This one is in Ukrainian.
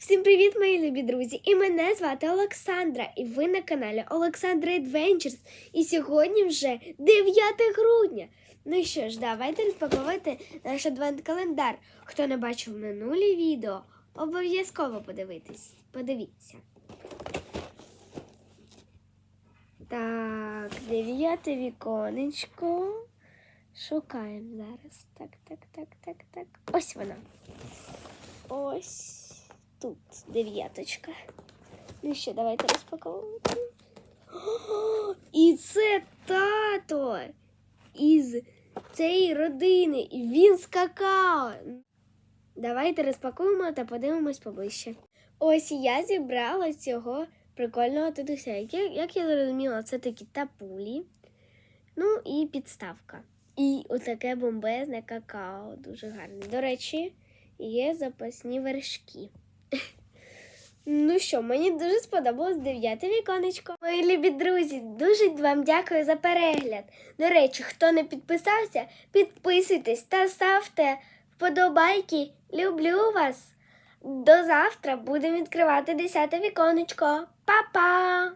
Всім привіт, мої любі друзі! І мене звати Олександра, і ви на каналі Олександра Adventures. І сьогодні вже 9 грудня. Ну що ж, давайте розпаковувати наш адвент-календар. Хто не бачив минулі відео, обов'язково подивитись. Подивіться. Так, дев'яте віконечко. Шукаємо зараз. Так, так, так, так, так. Ось вона. Ось тут дев'яточка. Ну що, давайте розпаковувати. І це тато із цієї родини. І він з какао. Давайте розпакуємо та подивимось поближче. Ось я зібрала цього прикольного титуся. Як, як я зрозуміла, це такі тапулі. Ну і підставка. І отаке бомбезне какао. Дуже гарне. До речі, є запасні вершки. Ну що, мені дуже сподобалось дев'яте віконечко. Мої любі друзі, дуже вам дякую за перегляд. До речі, хто не підписався, підписуйтесь та ставте вподобайки. Люблю вас. До завтра будемо відкривати десяте віконечко. Па-па!